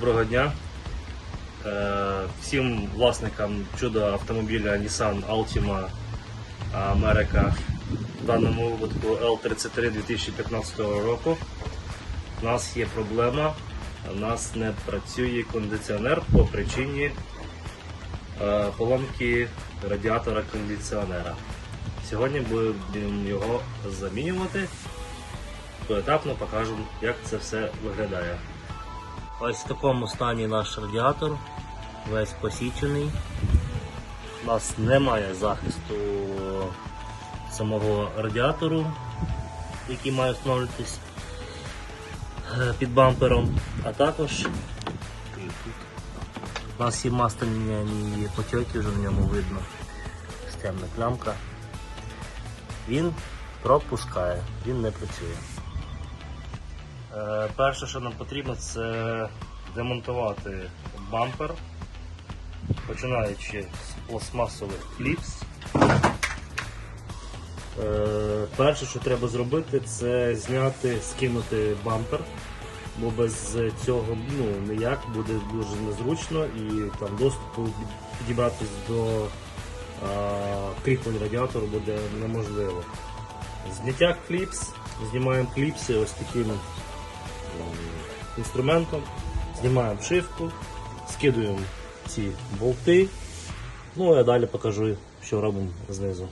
Доброго дня. Е, Всім власникам чудо автомобіля Nissan Altima America, в даному випадку L33 2015 року. У нас є проблема. У нас не працює кондиціонер по причині е, поломки радіатора кондиціонера. Сьогодні будемо його замінювати. Поетапно покажемо, як це все виглядає. Ось в такому стані наш радіатор, весь посічений. У нас немає захисту самого радіатору, який має встановлюватись е, під бампером, а також у нас є масляні потьоки, вже в ньому видно. Темна плямка. Він пропускає, він не працює. Е, Перше, що нам потрібно, це демонтувати бампер, починаючи з пластмасових кліпс. Е, Перше, що треба зробити, це зняти, скинути бампер, бо без цього ну, ніяк буде дуже незручно і там доступу підібратись до а, кріплень радіатору буде неможливо. Зняття кліпс, знімаємо кліпси ось таким інструментом, знімаємо шивку, скидуємо ці болти. Ну а далі покажу, що робимо знизу.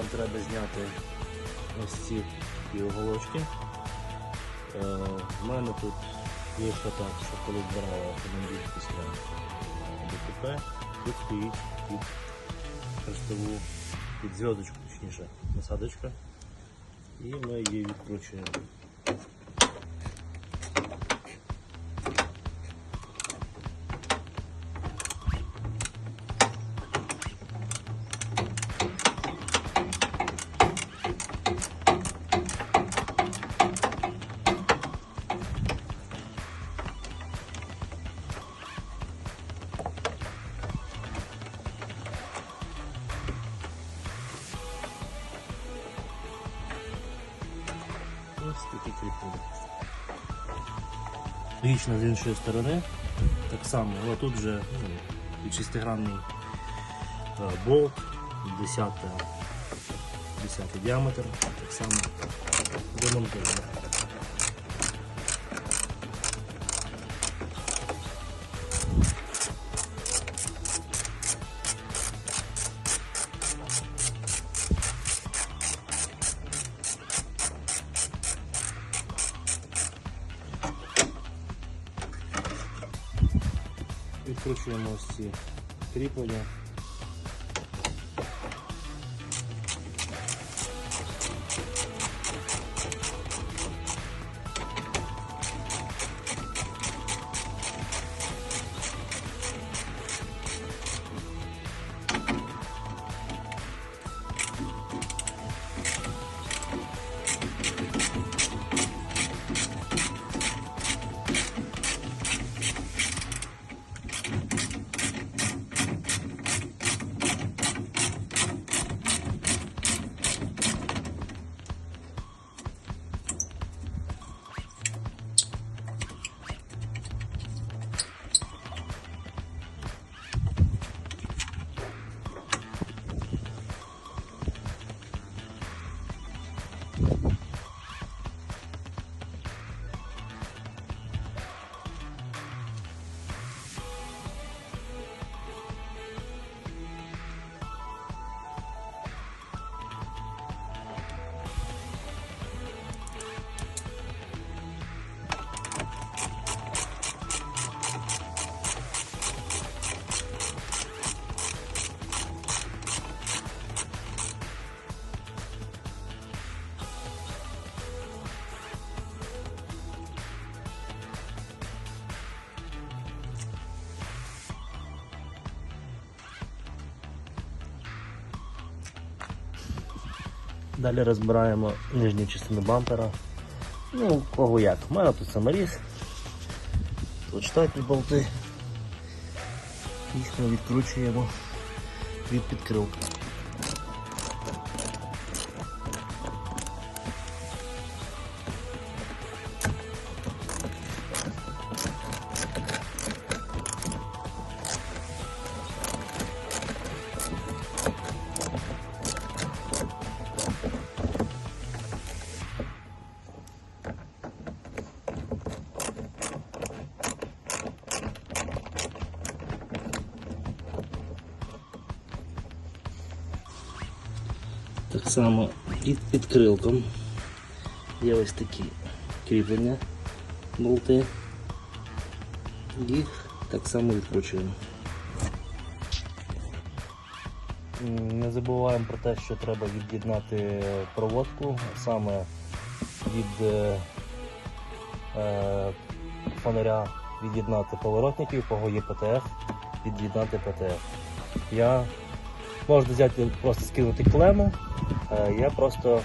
Нам треба зняти ось ці і оголочки. Е, мене тут що так, що коли збирала автомобіль після е, ДТП, тут стоїть під хрестову, під зв'язочку, точніше, насадочка. І ми її відкручуємо. Логічно з іншої сторони. Так само, але тут вже ну, шестигранний болт, 10, 10 діаметр, так само демонтуємо. Відкручуємо ці кріплення. Далі розбираємо нижню частину бампера. Ну, кого як. У мене тут саморіз. Тут штатні болти. Їх ми відкручуємо від підкрилки. Само під підкрилком є ось такі кріплення болти. Їх так само відкручуємо. Не забуваємо про те, що треба від'єднати проводку, саме від е, е, фонаря від'єднати поворотників, кого є ПТФ, від'єднати ПТФ. Я Можна взяти просто скинути клему. е, Я просто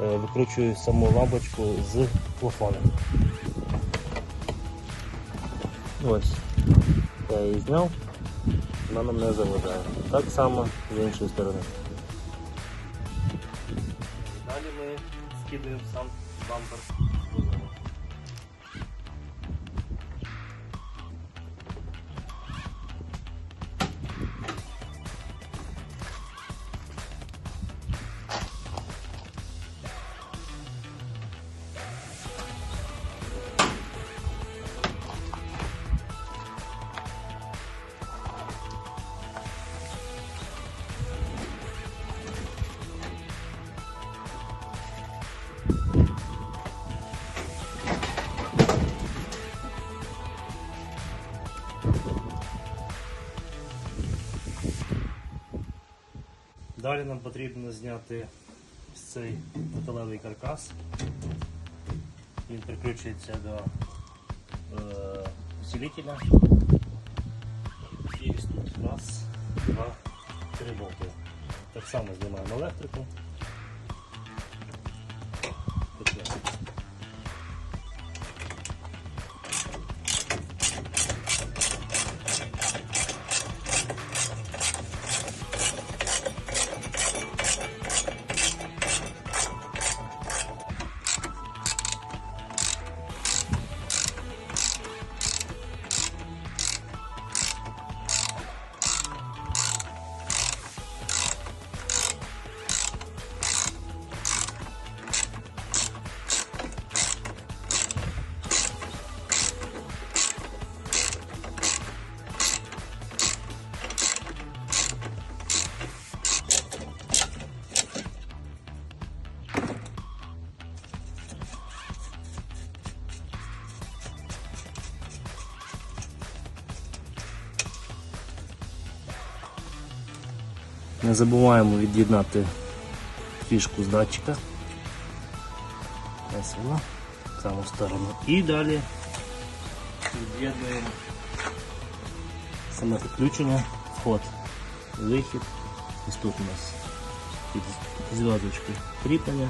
е, викручую саму лампочку з плафона. Ось. Я її зняв, вона нам не заважає. Так само з іншої сторони. Далі ми скидуємо сам бампер. Далі нам потрібно зняти цей металевий каркас. Він прикручується до е, усилителя. І ось тут раз, два, три болти. Так само знімаємо електрику. забуваємо від'єднати фішку з датчика. Ось вона, в саму сторону. І далі від'єднуємо саме підключення, вход, вихід. Ось тут у нас під зв'язочки кріплення,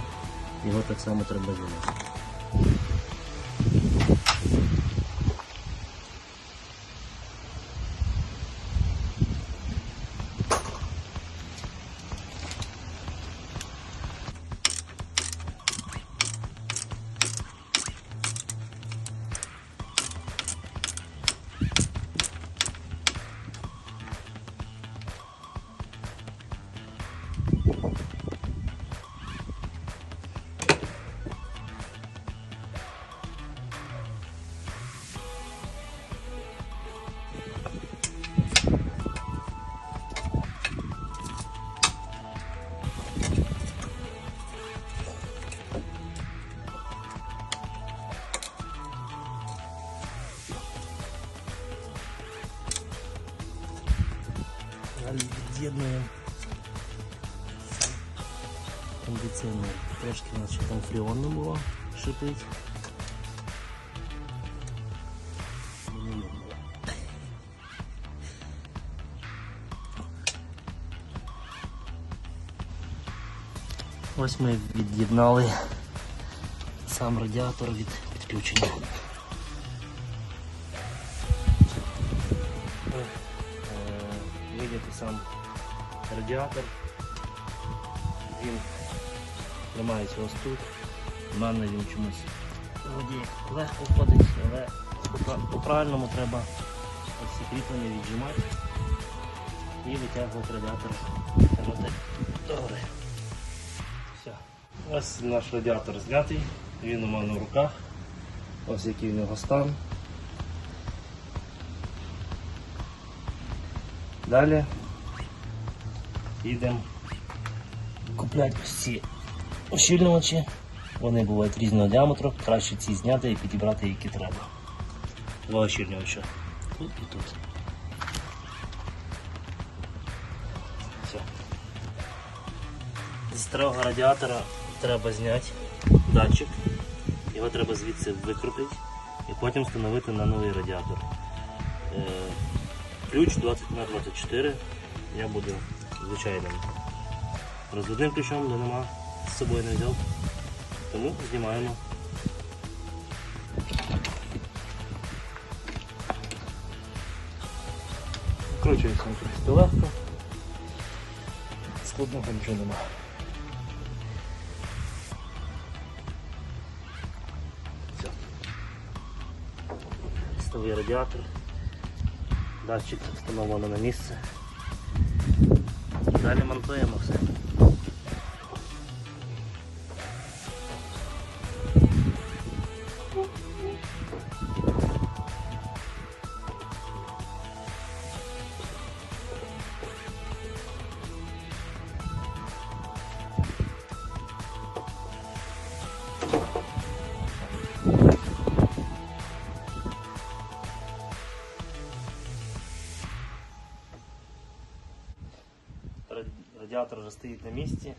його так само треба зняти. Не було, шипить. Ось ми від'єднали сам радіатор від підключення. Е, Видите сам радіатор. Він тримається ось тут. У мене він чомусь вроді легко входить, але по- по-правильному треба ось ці кріплення віджимати і витягувати радіатор тягнути догори. Все. Ось наш радіатор знятий, він у мене в руках. Ось який в нього стан. Далі їдемо купляти ці ощільнювачі. Вони бувають різного діаметру, краще ці зняти і підібрати, які треба. Два ощільнювача. Тут і тут. Все. Зі старого радіатора треба зняти датчик. Його треба звідси викрутити і потім встановити на новий радіатор. Е, Ключ 20 на 24 я буду звичайним розводним ключом, де нема з собою не взяв. Тому знімаємо. Вкручується просто легко. Складного нічого нема. Все. Стовий радіатор. Датчик встановлено на місце. Далі монтуємо все. Радіатор вже стоїть на місці.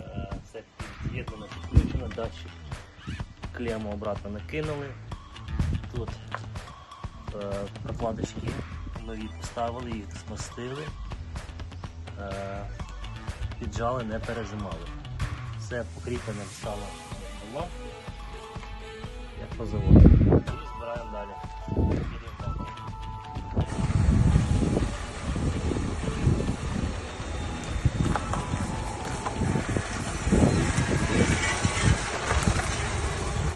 Е, Все під'єднано, підключено, датчик клему обратно накинули. Тут е, прокладочки нові поставили, їх змастили, е, піджали, не пережимали. Все покріпленим стало було, як по заводу. Збираємо далі.